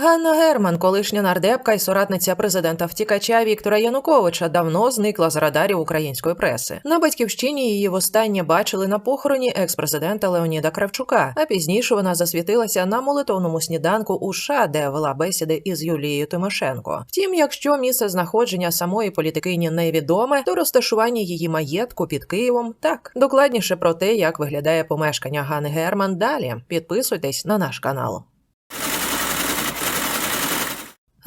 Ганна Герман, колишня нардепка і соратниця президента втікача Віктора Януковича, давно зникла з радарів української преси. На батьківщині її востаннє бачили на похороні екс-президента Леоніда Кравчука. А пізніше вона засвітилася на молитовному сніданку у США, де вела бесіди із Юлією Тимошенко. Втім, якщо місце знаходження самої політикині невідоме, то розташування її маєтку під Києвом так докладніше про те, як виглядає помешкання Ганни Герман. Далі підписуйтесь на наш канал.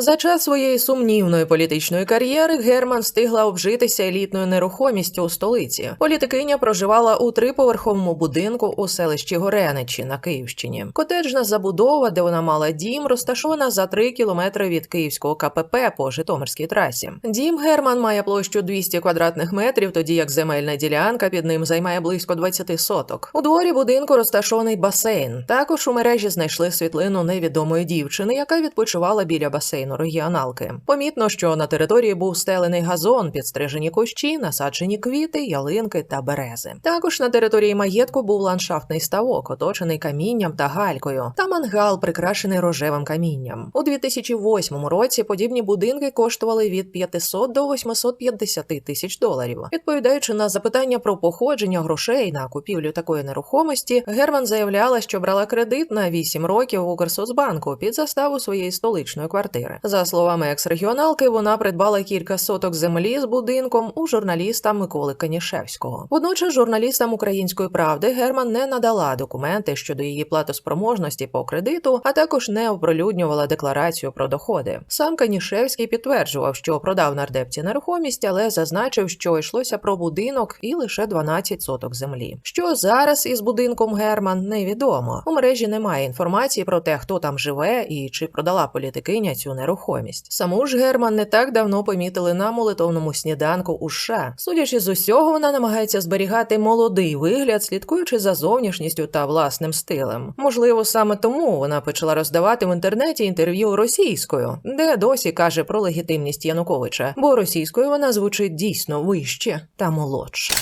За час своєї сумнівної політичної кар'єри Герман встигла обжитися елітною нерухомістю у столиці. Політикиня проживала у триповерховому будинку у селищі Гореничі на Київщині. Котеджна забудова, де вона мала дім, розташована за три кілометри від київського КПП по Житомирській трасі. Дім Герман має площу 200 квадратних метрів, тоді як земельна ділянка під ним займає близько 20 соток. У дворі будинку розташований басейн. Також у мережі знайшли світлину невідомої дівчини, яка відпочивала біля басейну регіоналки. Помітно, що на території був стелений газон, підстрижені кущі, насаджені квіти, ялинки та берези. Також на території маєтку був ландшафтний ставок, оточений камінням та галькою, та мангал, прикрашений рожевим камінням. У 2008 році подібні будинки коштували від 500 до 850 тисяч доларів. Відповідаючи на запитання про походження грошей на купівлю такої нерухомості, Герман заявляла, що брала кредит на 8 років у Укрсоцбанку під заставу своєї столичної квартири. За словами екс-регіоналки, вона придбала кілька соток землі з будинком у журналіста Миколи Канішевського. Водночас журналістам Української правди Герман не надала документи щодо її платоспроможності по кредиту, а також не оприлюднювала декларацію про доходи. Сам Канішевський підтверджував, що продав нардепці нерухомість, але зазначив, що йшлося про будинок і лише 12 соток землі. Що зараз із будинком Герман невідомо. У мережі немає інформації про те, хто там живе і чи продала політикиня цю нерухомість. Саму ж Герман не так давно помітили на молитовному сніданку у США. Судячи з усього, вона намагається зберігати молодий вигляд, слідкуючи за зовнішністю та власним стилем. Можливо, саме тому вона почала роздавати в інтернеті інтерв'ю російською, де досі каже про легітимність Януковича, бо російською вона звучить дійсно вище та молодше.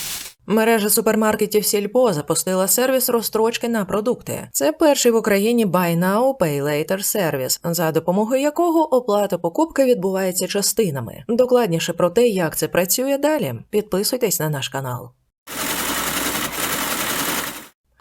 Мережа супермаркетів Сільпо запустила сервіс розстрочки на продукти. Це перший в Україні Buy Now, Pay Later сервіс, за допомогою якого оплата покупки відбувається частинами. Докладніше про те, як це працює далі. Підписуйтесь на наш канал.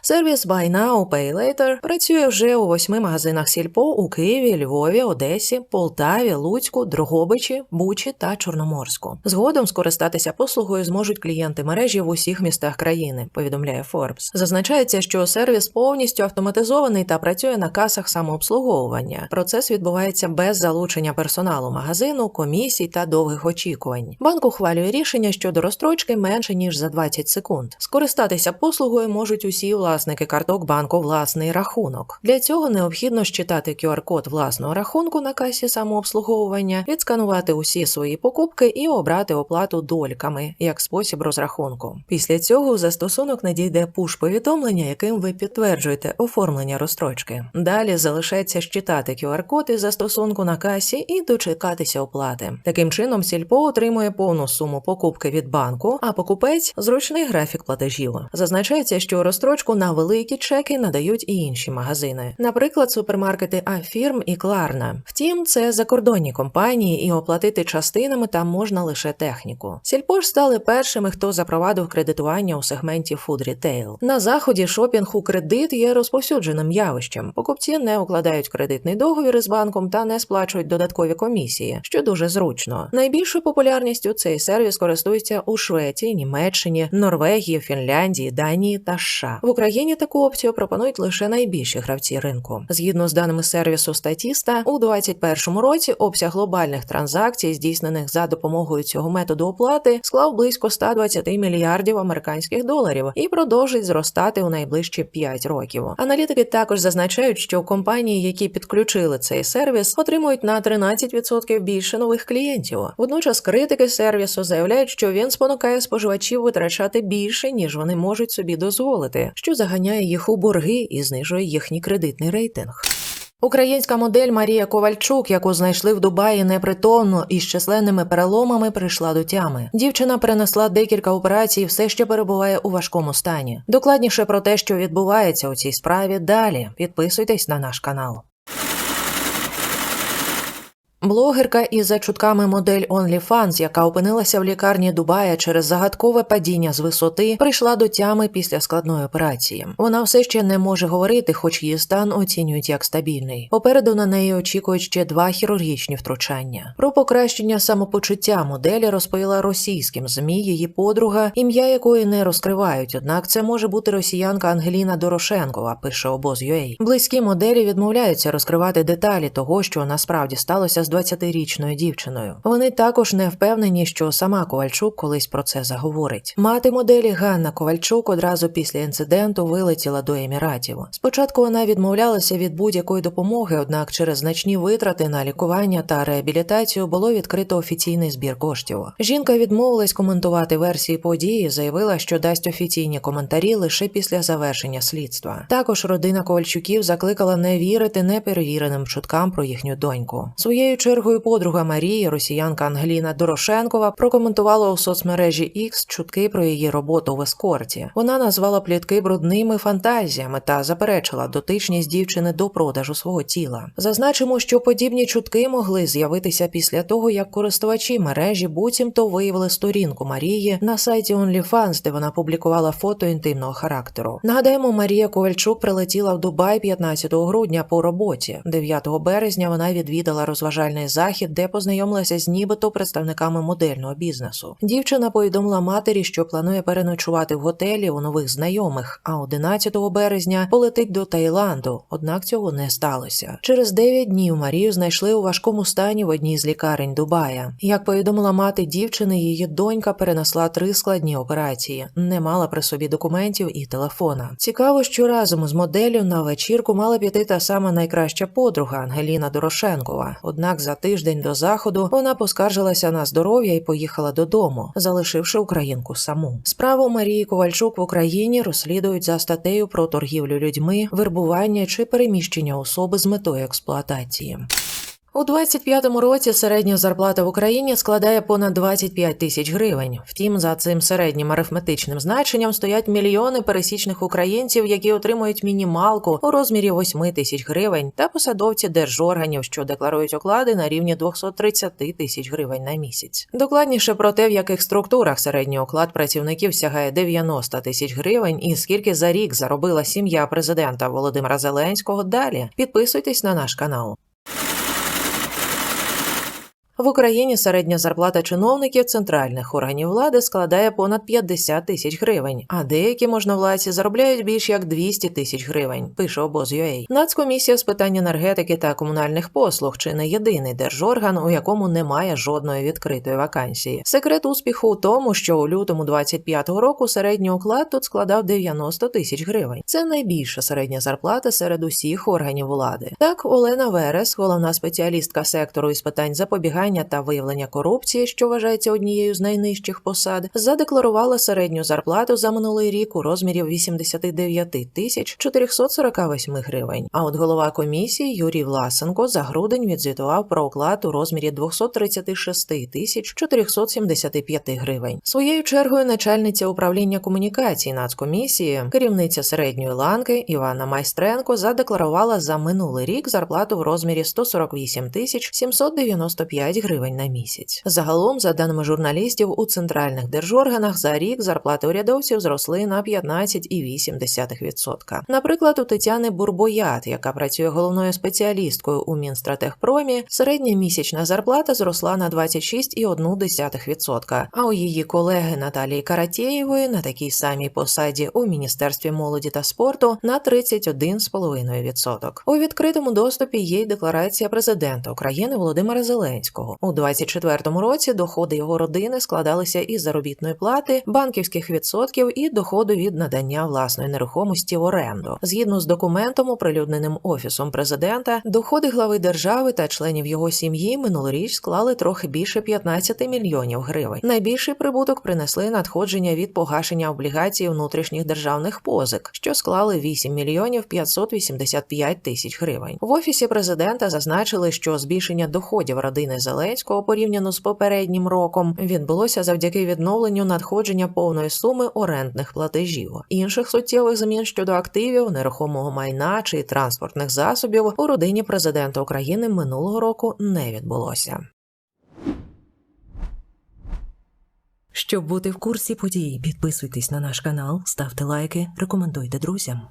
Сервіс Buy Now, Pay Later працює вже у восьми магазинах Сільпо у Києві, Львові, Одесі, Полтаві, Луцьку, Дрогобичі, Бучі та Чорноморську. Згодом скористатися послугою зможуть клієнти мережі в усіх містах країни, повідомляє Forbes. Зазначається, що сервіс повністю автоматизований та працює на касах самообслуговування. Процес відбувається без залучення персоналу магазину, комісій та довгих очікувань. Банк ухвалює рішення щодо розстрочки менше ніж за 20 секунд. Скористатися послугою можуть усі власники карток банку власний рахунок. Для цього необхідно щитати QR-код власного рахунку на касі самообслуговування, відсканувати усі свої покупки і обрати оплату дольками як спосіб розрахунку. Після цього застосунок надійде пуш-повідомлення, яким ви підтверджуєте оформлення розстрочки. Далі залишається щитати QR-код із застосунку на касі і дочекатися оплати. Таким чином, сільпо отримує повну суму покупки від банку, а покупець зручний графік платежів. Зазначається, що розстрочку на великі чеки надають і інші магазини, наприклад, супермаркети Афірм і Кларна. Втім, це закордонні компанії, і оплатити частинами там можна лише техніку. Сільпо стали першими, хто запровадив кредитування у сегменті Food Retail. На заході шопінг у кредит є розповсюдженим явищем. Покупці не укладають кредитний договір із банком та не сплачують додаткові комісії, що дуже зручно. Найбільшою популярністю цей сервіс користується у Швеції, Німеччині, Норвегії, Фінляндії, Данії та США. В Україні таку опцію пропонують лише найбільші гравці ринку. Згідно з даними сервісу Статіста, у 2021 році обсяг глобальних транзакцій, здійснених за допомогою цього методу оплати, склав близько 120 мільярдів американських доларів і продовжить зростати у найближчі 5 років. Аналітики також зазначають, що компанії, які підключили цей сервіс, отримують на 13% більше нових клієнтів. Водночас критики сервісу заявляють, що він спонукає споживачів витрачати більше ніж вони можуть собі дозволити, що заганяє їх у борги і знижує їхній кредитний рейтинг. Українська модель Марія Ковальчук, яку знайшли в Дубаї непритомно і з численними переломами, прийшла до тями. Дівчина перенесла декілька операцій, все ще перебуває у важкому стані. Докладніше про те, що відбувається у цій справі, далі підписуйтесь на наш канал. Блогерка і за чутками модель OnlyFans, яка опинилася в лікарні Дубая через загадкове падіння з висоти, прийшла до тями після складної операції. Вона все ще не може говорити, хоч її стан оцінюють як стабільний. Попереду на неї очікують ще два хірургічні втручання. Про покращення самопочуття моделі розповіла російським змі її подруга, ім'я якої не розкривають. Однак це може бути росіянка Ангеліна Дорошенкова. Пише обоз.ua. Близькі моделі відмовляються розкривати деталі того, що насправді сталося з 20-річною дівчиною. Вони також не впевнені, що сама Ковальчук колись про це заговорить. Мати моделі Ганна Ковальчук одразу після інциденту вилетіла до еміратів. Спочатку вона відмовлялася від будь-якої допомоги, однак через значні витрати на лікування та реабілітацію було відкрито офіційний збір коштів. Жінка відмовилась коментувати версії події, заявила, що дасть офіційні коментарі лише після завершення слідства. Також родина Ковальчуків закликала не вірити неперевіреним чуткам про їхню доньку. Своєю чергою подруга Марії, росіянка Ангеліна Дорошенкова, прокоментувала у соцмережі X чутки про її роботу в ескорті. Вона назвала плітки брудними фантазіями та заперечила дотичність дівчини до продажу свого тіла. Зазначимо, що подібні чутки могли з'явитися після того, як користувачі мережі буцімто виявили сторінку Марії на сайті OnlyFans, де вона публікувала фото інтимного характеру. Нагадаємо, Марія Ковальчук прилетіла в Дубай 15 грудня по роботі. 9 березня вона відвідала розважальний захід, де познайомилася з нібито представниками модельного бізнесу. Дівчина повідомила матері, що планує переночувати в готелі у нових знайомих, а 11 березня полетить до Таїланду. Однак цього не сталося. Через 9 днів Марію знайшли у важкому стані в одній з лікарень Дубая. Як повідомила мати дівчини, її донька перенесла три складні операції, не мала при собі документів і телефона. Цікаво, що разом з моделлю на вечірку мала піти та сама найкраща подруга Ангеліна Дорошенкова. Однак за тиждень до заходу вона поскаржилася на здоров'я і поїхала додому, залишивши українку саму. Справу Марії Ковальчук в Україні розслідують за статтею про торгівлю людьми, вербування чи переміщення особи з метою експлуатації. У 25-му році середня зарплата в Україні складає понад 25 тисяч гривень. Втім, за цим середнім арифметичним значенням стоять мільйони пересічних українців, які отримують мінімалку у розмірі 8 тисяч гривень, та посадовці держорганів, що декларують оклади на рівні 230 тисяч гривень на місяць. Докладніше про те, в яких структурах середній оклад працівників сягає 90 тисяч гривень, і скільки за рік заробила сім'я президента Володимира Зеленського. Далі підписуйтесь на наш канал. В Україні середня зарплата чиновників центральних органів влади складає понад 50 тисяч гривень, а деякі можновладці заробляють більш як 200 тисяч гривень. Пише обоз.ua. Нацкомісія з питань енергетики та комунальних послуг чи не єдиний держорган, у якому немає жодної відкритої вакансії. Секрет успіху у тому, що у лютому 25-го року середній оклад тут складав 90 тисяч гривень. Це найбільша середня зарплата серед усіх органів влади. Так, Олена Верес, головна спеціалістка сектору із питань запобігання та виявлення корупції, що вважається однією з найнижчих посад, задекларувала середню зарплату за минулий рік у розмірі 89 тисяч 448 гривень. А от голова комісії Юрій Власенко за грудень відзвітував про оклад у розмірі 236 тисяч 475 гривень. Своєю чергою начальниця управління комунікацій Нацкомісії, керівниця середньої ланки Івана Майстренко задекларувала за минулий рік зарплату в розмірі 148 тисяч 795 гривень на місяць. Загалом, за даними журналістів, у центральних держорганах за рік зарплати урядовців зросли на 15,8%. Наприклад, у Тетяни Бурбоят, яка працює головною спеціалісткою у Мінстратехпромі, середня місячна зарплата зросла на 26,1%, а у її колеги Наталії Каратєєвої на такій самій посаді у Міністерстві молоді та спорту на 31,5%. У відкритому доступі є й декларація президента України Володимира Зеленського. У 2024 році доходи його родини складалися із заробітної плати, банківських відсотків і доходу від надання власної нерухомості в оренду. Згідно з документом, оприлюдненим офісом президента, доходи глави держави та членів його сім'ї минулоріч склали трохи більше 15 мільйонів гривень. Найбільший прибуток принесли надходження від погашення облігацій внутрішніх державних позик, що склали 8 мільйонів 585 тисяч гривень. В офісі президента зазначили, що збільшення доходів родини Зеленського Зеленського порівняно з попереднім роком відбулося завдяки відновленню надходження повної суми орендних платежів. Інших суттєвих змін щодо активів, нерухомого майна чи транспортних засобів у родині президента України минулого року не відбулося. Щоб бути в курсі подій, підписуйтесь на наш канал, ставте лайки, рекомендуйте друзям.